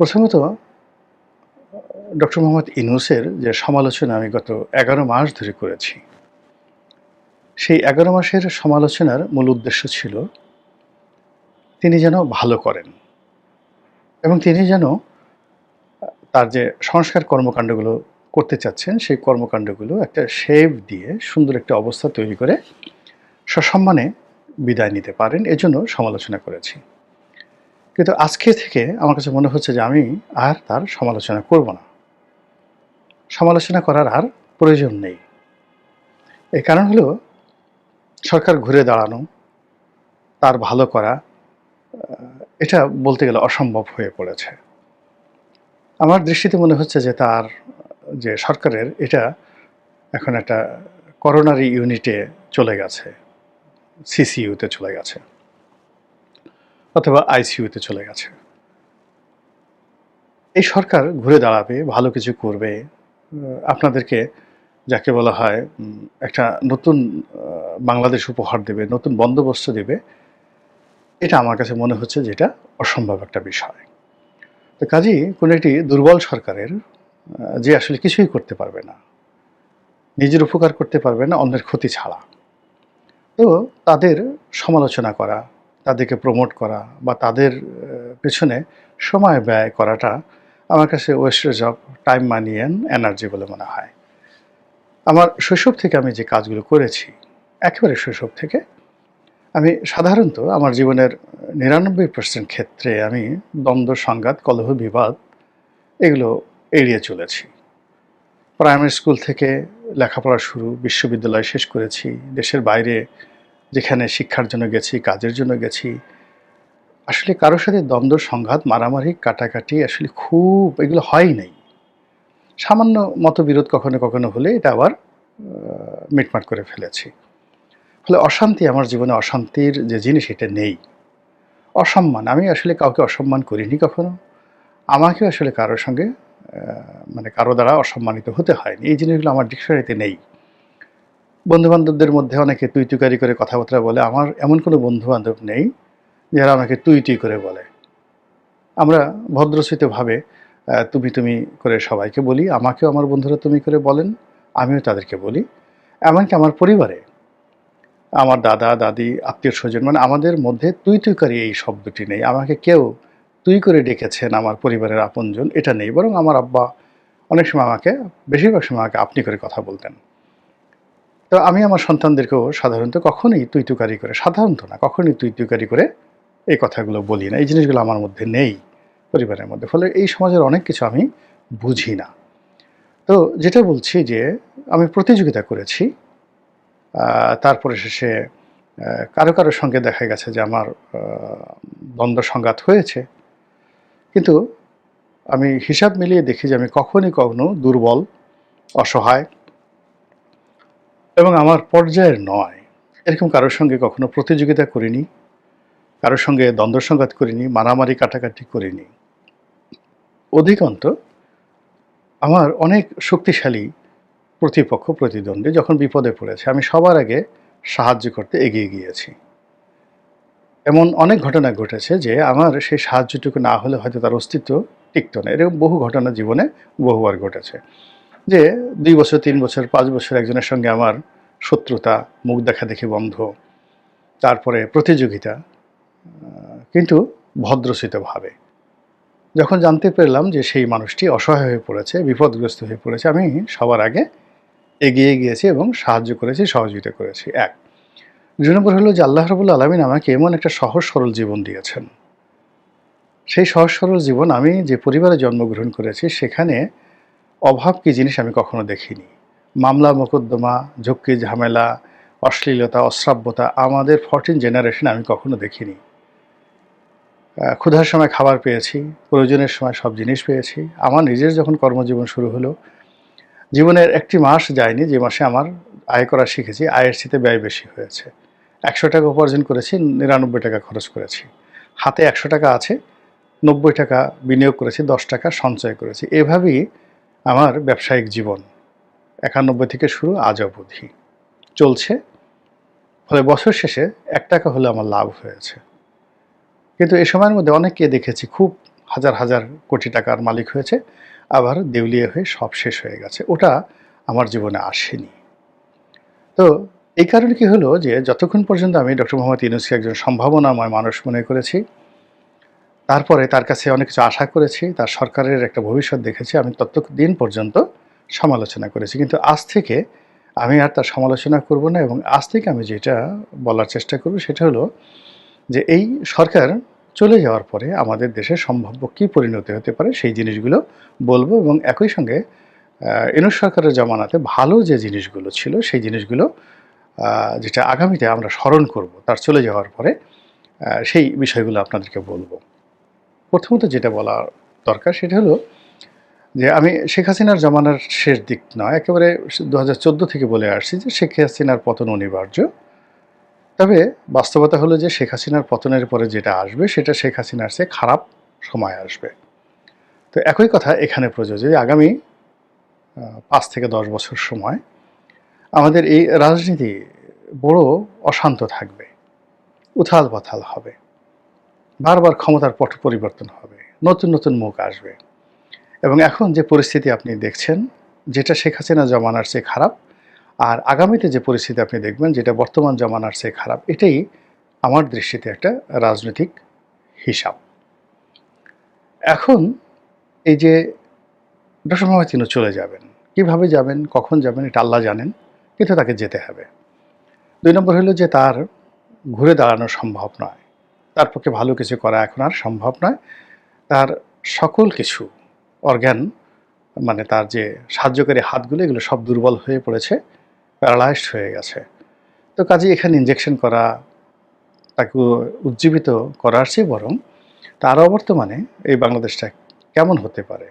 প্রথমত, ডক্টর মোহাম্মদ ইনুসের যে সমালোচনা আমি গত এগারো মাস ধরে করেছি, সেই এগারো মাসের সমালোচনার মূল উদ্দেশ্য ছিল তিনি যেন ভালো করেন এবং তিনি যেন তার যে সংস্কার কর্মকাণ্ডগুলো করতে চাচ্ছেন, সেই কর্মকাণ্ডগুলো একটা শেভ দিয়ে সুন্দর একটা অবস্থা তৈরি করে সসম্মানে বিদায় নিতে পারেন, এজন্য সমালোচনা করেছি। কিন্তু আজকে থেকে আমার কাছে মনে হচ্ছে যে আমি আর তার সমালোচনা করব না। সমালোচনা করার আর প্রয়োজন নেই। এই কারণ হলো সরকার ঘুরে দাঁড়ানো, তার ভালো করা এটা বলতে গেলে অসম্ভব হয়ে পড়েছে। আমার দৃষ্টিতে মনে হচ্ছে যে তার, যে সরকারের, এটা এখন একটা করোনারি ইউনিটে চলে গেছে, সিসিইউতে চলে গেছে। অথবা আইসিইউতে চলে গেছে। এই সরকার ঘুরে দাঁড়াবে, ভালো কিছু করবে আপনাদেরকে যাকে বলা হয় একটা নতুন বাংলাদেশ উপহার দেবে, নতুন বন্দোবস্ত দেবে, এটা আমার কাছে মনে হচ্ছে যেটা অসম্ভব একটা বিষয়। তো কাজেই কোনো একটি দুর্বল সরকারের যে আসলে কিছুই করতে পারবে না, নিজের উপকার করতে পারবে না, অন্যের ক্ষতি ছাড়া। তো তাদের সমালোচনা করা তাদেরকে প্রমোট করা বা তাদের পেছনে সময় ব্যয় করাটা আমার কাছে wastage of time money and energy বলে মনে হয়। আমার শৈশব থেকে আমি যে কাজগুলো করেছি, একেবারে শৈশব থেকে আমি সাধারণত আমার জীবনের নিরানব্বই পার্সেন্ট ক্ষেত্রে আমি দ্বন্দ্ব, সংঘাত, কলহ, বিবাদ এগুলো এড়িয়ে চলেছি। প্রাইমারি স্কুল থেকে লেখাপড়া শুরু, বিশ্ববিদ্যালয় শেষ করেছি, দেশের বাইরে যেখানে শিক্ষার জন্য গেছি, কাজের জন্য গেছি। আসলে কারোর সাথে দ্বন্দ্ব, সংঘাত, মারামারি, কাটাকাটি আসলে খুব এগুলো হয় নাই। সামান্য মতবিরোধ কখনো কখনো হলে এটা আবার মিটমাট করে ফেলেছি। ফলে অশান্তি আমার জীবনে, অশান্তির যে জিনিস এটা নেই। অসম্মান, আমি আসলে কাউকে অসম্মান করিনি কখনো। আমাকে আসলে কারোর সঙ্গে মানে কারও দ্বারা অসম্মানিত হতে হয়নি। এই জিনিসগুলো আমার ডিকশনারিতে নেই। বন্ধুবান্ধবদের মধ্যে অনেকে তুই তুকারি করে কথাবার্তা বলে। আমার এমন কোনো বন্ধুবান্ধব নেই যারা আমাকে তুই তুই করে বলে। আমরা ভদ্রচিতভাবে আহ, তুমি তুমি করে সবাইকে বলি আমাকেও আমার বন্ধুরা তুমি করে বলেন আমিও তাদেরকে বলি। এমনকি আমার পরিবারে। আমার দাদা দাদি আত্মীয় স্বজন মানে আমাদের মধ্যে তুই তুইকারি এই শব্দটি নেই। আমাকে কেউ তুই করে ডেকেছেন আমার পরিবারের আপনজন এটা নেই। বরং আমার আব্বা অনেক সময় আমাকে বেশিরভাগ সময় আমাকে আপনি করে কথা বলতেন। তো আমি আমার সন্তানদেরকেও সাধারণত কখনোই তুই তুকারি করে, সাধারণত না, কখনোই তুই তুকারি করে এই কথাগুলো বলি না। এই জিনিসগুলো আমার মধ্যে নেই পরিবারের মধ্যে। ফলে এই সমাজের অনেক কিছু আমি বুঝি না। তো যেটা বলছি যে, আমি প্রতিযোগিতা করেছি। তারপরে শেষে কারও কারোর সঙ্গে দেখা গেছে যে আমার দ্বন্দ্ব সংঘাত হয়েছে। কিন্তু আমি হিসাব মিলিয়ে দেখি যে আমি কখনই কখনো দুর্বল, অসহায় এবং আমার পর্যায়ের নয়। এরকম কারোর সঙ্গে কখনো প্রতিযোগিতা করিনি, কারোর সঙ্গে দ্বন্দ্ব সংঘাত করিনি, মারামারি কাটাকাটি করিনি। অধিকন্ত আমার অনেক শক্তিশালী প্রতিপক্ষ প্রতিদ্বন্দ্বী যখন বিপদে পড়েছে, আমি সবার আগে সাহায্য করতে এগিয়ে গিয়েছি। এমন অনেক ঘটনা ঘটেছে যে আমার সেই সাহায্যটুকু না হলে হয়তো তার অস্তিত্ব টিকত না। এরকম বহু ঘটনা জীবনে বহুবার ঘটেছে। যে দুই বছর, তিন বছর, পাঁচ বছর একজনের সঙ্গে আমার শত্রুতা, মুখ দেখা দেখি বন্ধ, তারপরে প্রতিযোগিতা, কিন্তু ভদ্রচিতভাবে যখন জানতে পারলাম যে সেই মানুষটি অসহায় হয়ে পড়েছে, বিপদগ্রস্ত হয়ে পড়েছে, আমি সবার আগে এগিয়ে গিয়েছি এবং সাহায্য করেছি, সহযোগিতা করেছি। এক, দুই নম্বর হলো যে আল্লাহ রবুল্লা আলমিন আমাকে এমন একটা সহজ, সরল জীবন দিয়েছেন। সেই সহজ, সরল জীবন আমি যে পরিবারে জন্মগ্রহণ করেছি, সেখানে অভাব কি জিনিস আমি কখনো দেখিনি। মামলা, মোকদ্দমা ঝক্কি ঝামেলা, অশ্লীলতা, অশ্রাব্যতা আমাদের ফরটিন জেনারেশন আমি কখনো দেখিনি। ক্ষুধার সময় খাবার পেয়েছি, প্রয়োজনের সময় সব জিনিস পেয়েছি। আমার নিজের যখন কর্মজীবন শুরু হলো, জীবনের একটি মাস যায়নি, যে মাসে আমার আয় করা শিখেছি, আয়ের সাথে ব্যয় বেশি হয়েছে। একশো টাকা উপার্জন করেছি, নিরানব্বই টাকা খরচ করেছি। হাতে একশো টাকা আছে, নব্বই টাকা বিনিয়োগ করেছি, দশ টাকা সঞ্চয় করেছি। এভাবেই আমার ব্যবসায়িক জীবন। একানব্বই থেকে শুরু আজ অবধি। চলছে। ফলে বছর শেষে এক টাকা হলে আমার লাভ হয়েছে। কিন্তু এ সময়ের মধ্যে অনেককে দেখেছি খুব হাজার হাজার কোটি টাকার মালিক হয়েছে, আবার দেউলিয়া হয়ে সব শেষ হয়ে গেছে। ওটা আমার জীবনে আসেনি। তো এই কারণে কি হলো যে যতক্ষণ পর্যন্ত আমি ডক্টর মোহাম্মদ ইউনুসকে একজন সম্ভাবনাময় মানুষ মনে করেছি তারপরে তার কাছে অনেক কিছু আশা করেছি, তার সরকারের একটা ভবিষ্যৎ দেখেছি, আমি ততদিন পর্যন্ত সমালোচনা করেছি। কিন্তু আজ থেকে আমি আর তার সমালোচনা করব না এবং আজ থেকে আমি যেটা বলার চেষ্টা করব সেটা হলো যে এই সরকার চলে যাওয়ার পরে আমাদের দেশে সম্ভাব্য কী পরিণতি হতে পারে সেই জিনিসগুলো বলব এবং একই সঙ্গে ইনুস সরকারের জমানাতে ভালো যে জিনিসগুলো ছিল সেই জিনিসগুলো যেটা আগামীতে আমরা স্মরণ করব, তার চলে যাওয়ার পরে সেই বিষয়গুলো আপনাদেরকে বলব। প্রথমত যেটা বলা দরকার সেটা হলো যে আমি শেখ হাসিনার জমানার শেষ দিক নয়, একেবারে দু হাজার চোদ্দ থেকে বলে আসছি যে শেখ হাসিনার পতন অনিবার্য। তবে বাস্তবতা হলো যে শেখ হাসিনার পতনের পরে যেটা আসবে সেটা শেখ হাসিনার চেয়ে খারাপ সময় আসবে। তো একই কথা এখানে প্রযোজ্য যে আগামী পাঁচ থেকে দশ বছর সময় আমাদের এই রাজনীতি বড় অশান্ত থাকবে, উথাল পাথাল হবে। বারবার ক্ষমতার পট পরিবর্তন হবে, নতুন নতুন মুখ আসবে। এবং এখন যে পরিস্থিতি আপনি দেখছেন, যেটা শেখ হাসিনা জমানার চেয়ে খারাপ, আর আগামীতে যে পরিস্থিতি আপনি দেখবেন, যেটা বর্তমান জমানার চেয়ে খারাপ, এটাই আমার দৃষ্টিতে একটা রাজনৈতিক হিসাব। এখন এই যে মোহাম্মদ তিনি চলে যাবেন, কীভাবে যাবেন, কখন যাবেন, এটা আল্লাহ জানেন, কিন্তু তাকে যেতে হবে। দুই নম্বর হলো যে তার ঘুরে দাঁড়ানো সম্ভব নয়। তার পক্ষে ভালো কিছু করা এখন আর সম্ভব নয়। তার সকল কিছু অর্গ্যান মানে তার যে সাহায্যকারী হাতগুলো, এগুলো সব দুর্বল হয়ে পড়েছে প্যারালাইজড হয়ে গেছে। তো কাজে এখানে ইঞ্জেকশন করা, তাকে উজ্জীবিত করার চেয়ে বরং তার অবর্তমানে এই বাংলাদেশটা কেমন হতে পারে,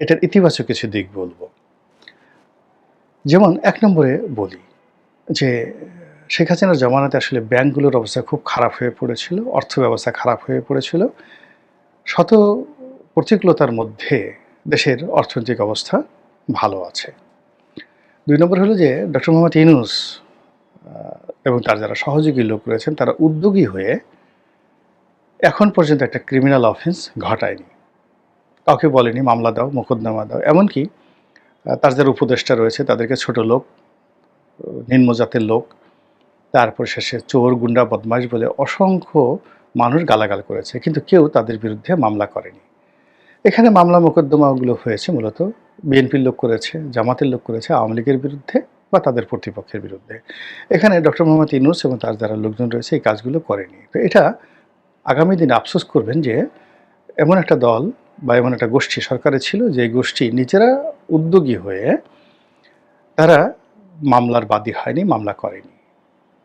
এটার ইতিবাচক কিছু দিক বলব। যেমন এক নম্বরে বলি যে শেখ হাসিনার জমানাতে আসলে ব্যাংকগুলোর অবস্থা খুব খারাপ হয়ে পড়েছিল অর্থ ব্যবস্থা খারাপ হয়ে পড়েছিল। শত প্রতিকূলতার মধ্যে দেশের অর্থনৈতিক অবস্থা ভালো আছে। দুই নম্বর হলো যে, ডক্টর মোহাম্মদ ইনুস এবং তার যারা সহযোগী লোক রয়েছেন, তারা উদ্যোগী হয়ে এখন পর্যন্ত একটা ক্রিমিনাল অফেন্স ঘটায়নি। কাউকে বলেনি, মামলা দাও, মোকদ্দমা দাও। এমনকি তার যারা উপদেষ্টা রয়েছে, তাদেরকে ছোট লোক, নিম্নজাতের লোক তারপর শেষে চোর, গুন্ডা, বদমাশ বলে অসংখ্য মানুষ গালাগাল করেছে, কিন্তু কেউ তাদের বিরুদ্ধে মামলা করেনি। এখানে মামলা মোকদ্দমাগুলো হয়েছে মূলত বিএনপির লোক করেছে, জামাতের লোক করেছে, আওয়ামী লীগের বিরুদ্ধে বা তাদের প্রতিপক্ষের বিরুদ্ধে। এখানে ডক্টর মোহাম্মদ ইনুস এবং তার যারা লোকজন রয়েছে এই কাজগুলো করেনি। তো এটা আগামী দিনে আফসোস করবেন যে এমন একটা দল বা এমন একটা গোষ্ঠী সরকারে ছিল, যে গোষ্ঠী নিজেরা উদ্যোগী হয়ে তারা মামলার বাদী হয়নি, মামলা করেনি।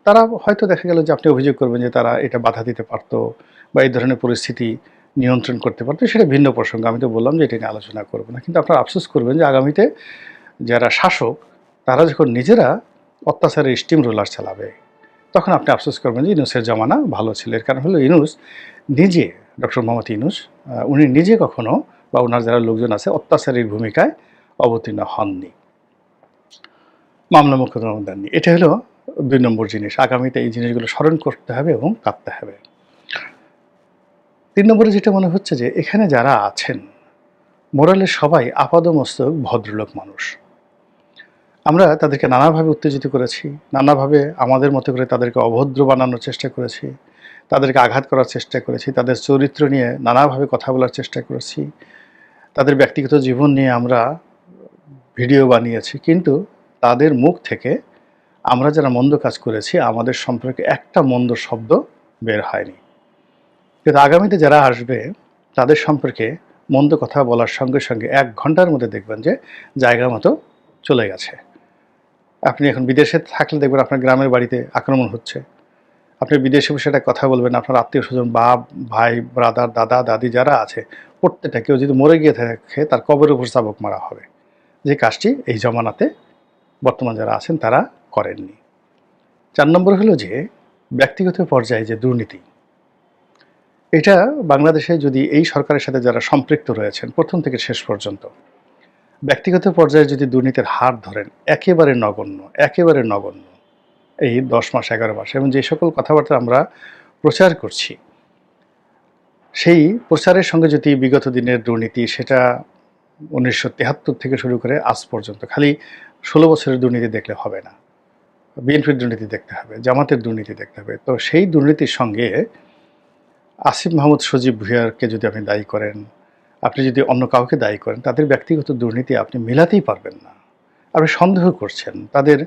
তারা হয়তো দেখা গেল যে আপনি অভিযোগ করবেন যে তারা এটা বাধা দিতে পারতো বা এই ধরনের পরিস্থিতি নিয়ন্ত্রণ করতে পারতো, সেটা ভিন্ন প্রসঙ্গ। আমি তো বললাম যে এটা নিয়ে আলোচনা করব না। কিন্তু আপনারা আফসোস করবেন যে আগামীতে যারা শাসক, তারা যখন নিজেরা অত্যাচারের স্টিম রোলার চালাবে, তখন আপনি আফসোস করবেন যে ইনুসের জমানা ভালো ছিল। এর কারণ হলো ইনুস নিজে, ডক্টর মোহাম্মদ ইনুস উনি নিজে কখনো বা ওনার যারা লোকজন আছে অত্যাচারীর ভূমিকায় অবতীর্ণ হননি। মামলা দেননি এটা হলো দুই নম্বর জিনিস, আগামীতে এই জিনিসগুলো স্মরণ করতে হবে এবং কাঁদতে হবে। তিন নম্বরে যেটা মনে হচ্ছে যে, এখানে যারা আছেন মোরালের সবাই আপাদমস্তক ভদ্রলোক মানুষ। আমরা তাদেরকে নানাভাবে উত্তেজিত করেছি, নানাভাবে আমাদের মতো করে তাদেরকে অভদ্র বানানোর চেষ্টা করেছি, তাদেরকে আঘাত করার চেষ্টা করেছি, তাদের চরিত্র নিয়ে নানাভাবে কথা বলার চেষ্টা করেছি, তাদের ব্যক্তিগত জীবন নিয়ে আমরা ভিডিও বানিয়েছি, কিন্তু তাদের মুখ থেকে আমরা যারা মন্দ কাজ করেছি, আমাদের সম্পর্কে একটা মন্দ শব্দ বের হয়নি। কিন্তু আগামীতে যারা আসবে, তাদের সম্পর্কে মন্দ কথা বলার সঙ্গে সঙ্গে এক ঘণ্টার মধ্যে দেখবেন যে জায়গা মতো চলে গেছে। আপনি এখন বিদেশে থাকলে দেখবেন আপনার গ্রামের বাড়িতে আক্রমণ হচ্ছে। আপনি বিদেশে বসে একটা কথা বলবেন, আপনার আত্মীয় স্বজন, বাপ, ভাই ব্রাদার দাদা, দাদি যারা আছে, প্রত্যেকটা কেউ যদি মরে গিয়ে থাকে, তার কবরের উপর চাবক মারা হবে। যে কাজটি এই জমানাতে বর্তমান যারা আছেন, তারা করেননি। চার নম্বর হলো যে, ব্যক্তিগত পর্যায়ে যে দুর্নীতি, এটা বাংলাদেশে যদি এই সরকারের সাথে যারা সম্পৃক্ত রয়েছেন, প্রথম থেকে শেষ পর্যন্ত, ব্যক্তিগত পর্যায়ে যদি দুর্নীতির হার ধরেন, একেবারে নগণ্য একেবারে নগণ্য, এই দশ মাস, এগারো মাস, এবং যে সকল কথাবার্তা আমরা প্রচার করছি, সেই প্রচারের সঙ্গে যদি বিগত দিনের দুর্নীতি, সেটা উনিশশো থেকে শুরু করে আজ পর্যন্ত, খালি ষোলো বছরের দুর্নীতি দেখলে হবে না। বিএনপির দুর্নীতি দেখতে হবে, জামাতের দুর্নীতি দেখতে হবে। তো সেই দুর্নীতির সঙ্গে আসিফ মাহমুদ সজীব ভুইয়ারকে যদি আপনি দায়ী করেন, আপনি যদি অন্য কাউকে দায়ী করেন, তাদের ব্যক্তিগত দুর্নীতি আপনি মেলাতেই পারবেন না। আপনি সন্দেহ করছেন, তাদের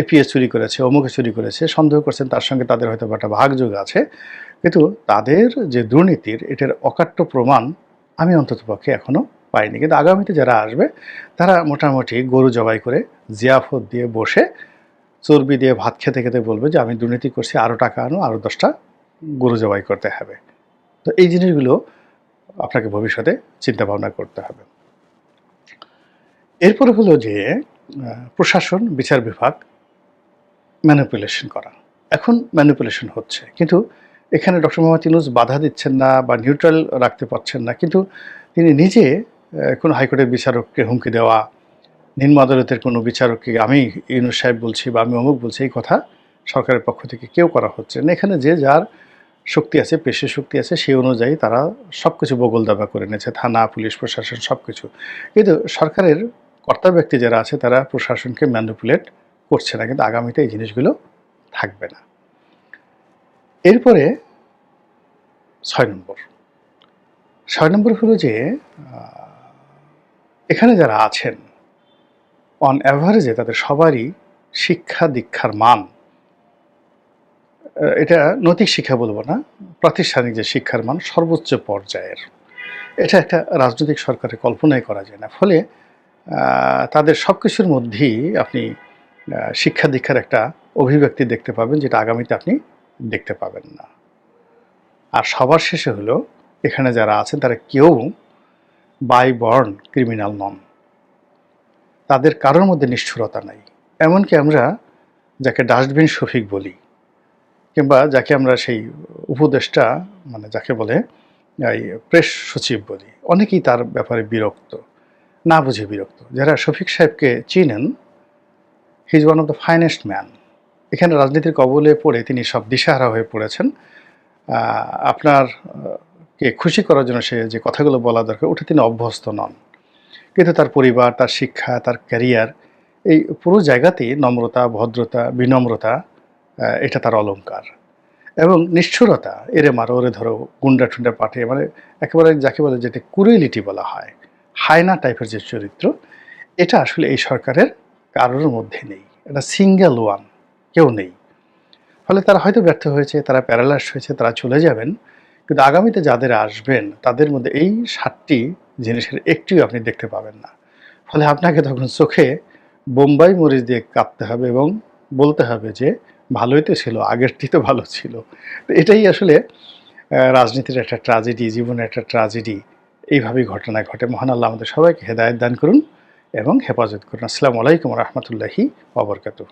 এপিএস চুরি করেছে, অমুকে চুরি করেছে, সন্দেহ করছেন, তার সঙ্গে তাদের হয়তো একটা ভাগযোগ আছে। কিন্তু তাদের যে দুর্নীতির, এটার অকাট্য প্রমাণ আমি অন্ততপক্ষে এখনও পাইনি। কিন্তু আগামীতে যারা আসবে, তারা মোটামুটি গরু জবাই করে জিয়াফত দিয়ে বসে চর্বি দিয়ে ভাত খেতে খেতে বলবে যে, আমি দুর্নীতি করছি আরও টাকা আনো আরও দশটা গরু জবাই করতে হবে। তো এই জিনিসগুলো আপনাকে ভবিষ্যতে চিন্তা ভাবনা করতে হবে। এরপরে হলো যে প্রশাসন, বিচার বিভাগ ম্যানিপুলেশন করা। এখন ম্যানিপুলেশন হচ্ছে। কিন্তু এখানে ডক্টর মোহাম্মদ ইউনুস বাধা দিচ্ছেন না বা নিউট্রাল রাখতে পারছেন না। কিন্তু তিনি নিজে কোনো হাইকোর্টের বিচারককে হুমকি দেওয়া নিম্ন আদালতের কোনো বিচারককে আমি ইউনুস সাহেব বলছি বা আমি অমুক বলছি, এই কথা সরকারের পক্ষ থেকে কেউ করা হচ্ছে না। এখানে যে যার শক্তি আছে, পেশি শক্তি আছে, সেই অনুযায়ী তারা সব কিছু বগল দাবা করে নিয়েছে, থানা, পুলিশ, প্রশাসন সব কিছু কিন্তু সরকারের কর্তা ব্যক্তি যারা আছে, তারা প্রশাসনকে ম্যানুপুলেট করছে না, কিন্তু আগামীতে এই জিনিসগুলো থাকবে না। এরপরে ছয় নম্বর। ছয় নম্বর হলো যে এখানে যারা আছেন অন অ্যাভারেজে তাদের সবারই শিক্ষা দীক্ষার মান এটা নৈতিক শিক্ষা বলব না, প্রাতিষ্ঠানিক যে শিক্ষার মান সর্বোচ্চ পর্যায়ের। এটা একটা রাজনৈতিক সরকারের কল্পনাই করা যায় না। ফলে তাদের সব কিছুর মধ্যেই আপনি শিক্ষা দীক্ষার একটা অভিব্যক্তি দেখতে পাবেন যেটা আগামীতে আপনি দেখতে পাবেন না। আর সবার শেষে হলো, এখানে যারা আছেন তারা কেউ বাই বর্ন ক্রিমিনাল নন। তাদের কারোর মধ্যে নিষ্ঠুরতা নাই। এমনকি আমরা যাকে ডাস্টবিন শফিক বলি, কিংবা যাকে আমরা সেই উপদেষ্টা মানে যাকে বলে, এই প্রেস সচিব বলি, অনেকেই তার ব্যাপারে বিরক্ত, না বুঝে বিরক্ত। যারা শফিক সাহেবকে চিনেন he is one of the finest man এখানে রাজনীতির কবলে পড়ে তিনি সব দিশাহারা হয়ে পড়েছেন। আপনার কে খুশি করার জন্য সে যে কথাগুলো বলা দরকার, ওটা তিনি অভ্যস্ত নন। কিন্তু তার পরিবার, তার শিক্ষা, তার ক্যারিয়ার এই পুরো জায়গাতেই নম্রতা, ভদ্রতা, বিনম্রতা এটা তার অলংকার। এবং নিষ্ঠুরতা, এরে মারো, ওরে ধরো, গুন্ডা টুন্ডা পাঠিয়ে মানে একেবারে যাকে বলে যেটা কুরিলিটি বলা হয়, হায়না টাইপের যে চরিত্র, এটা আসলে এই সরকারের কারোর মধ্যে নেই। এটা সিঙ্গেল ওয়ান কেউ নেই। ফলে তারা হয়তো ব্যর্থ হয়েছে, তারা প্যারালাইস হয়েছে, তারা চলে যাবেন কিন্তু আগামীতে যাদের আসবেন, তাদের মধ্যে এই সাতটি জিনিসের একটিও আপনি দেখতে পাবেন না। ফলে আপনাকে তখন চোখে বোম্বাই মরিচ দিয়ে কাঁপতে হবে এবং বলতে হবে যে, ভালোই তো ছিল, আগেরটি তো ভালো ছিল। তো এটাই আসলে রাজনীতির একটা ট্রাজেডি জীবনের একটা ট্রাজেডি এইভাবেই ঘটনা ঘটে। মহান আল্লাহ আমাদের সবাইকে হেদায়ত দান করুন এবং হেফাজত করুন। আসসালামু আলাইকুম রহমতুল্লাহি ওবরকাতুহ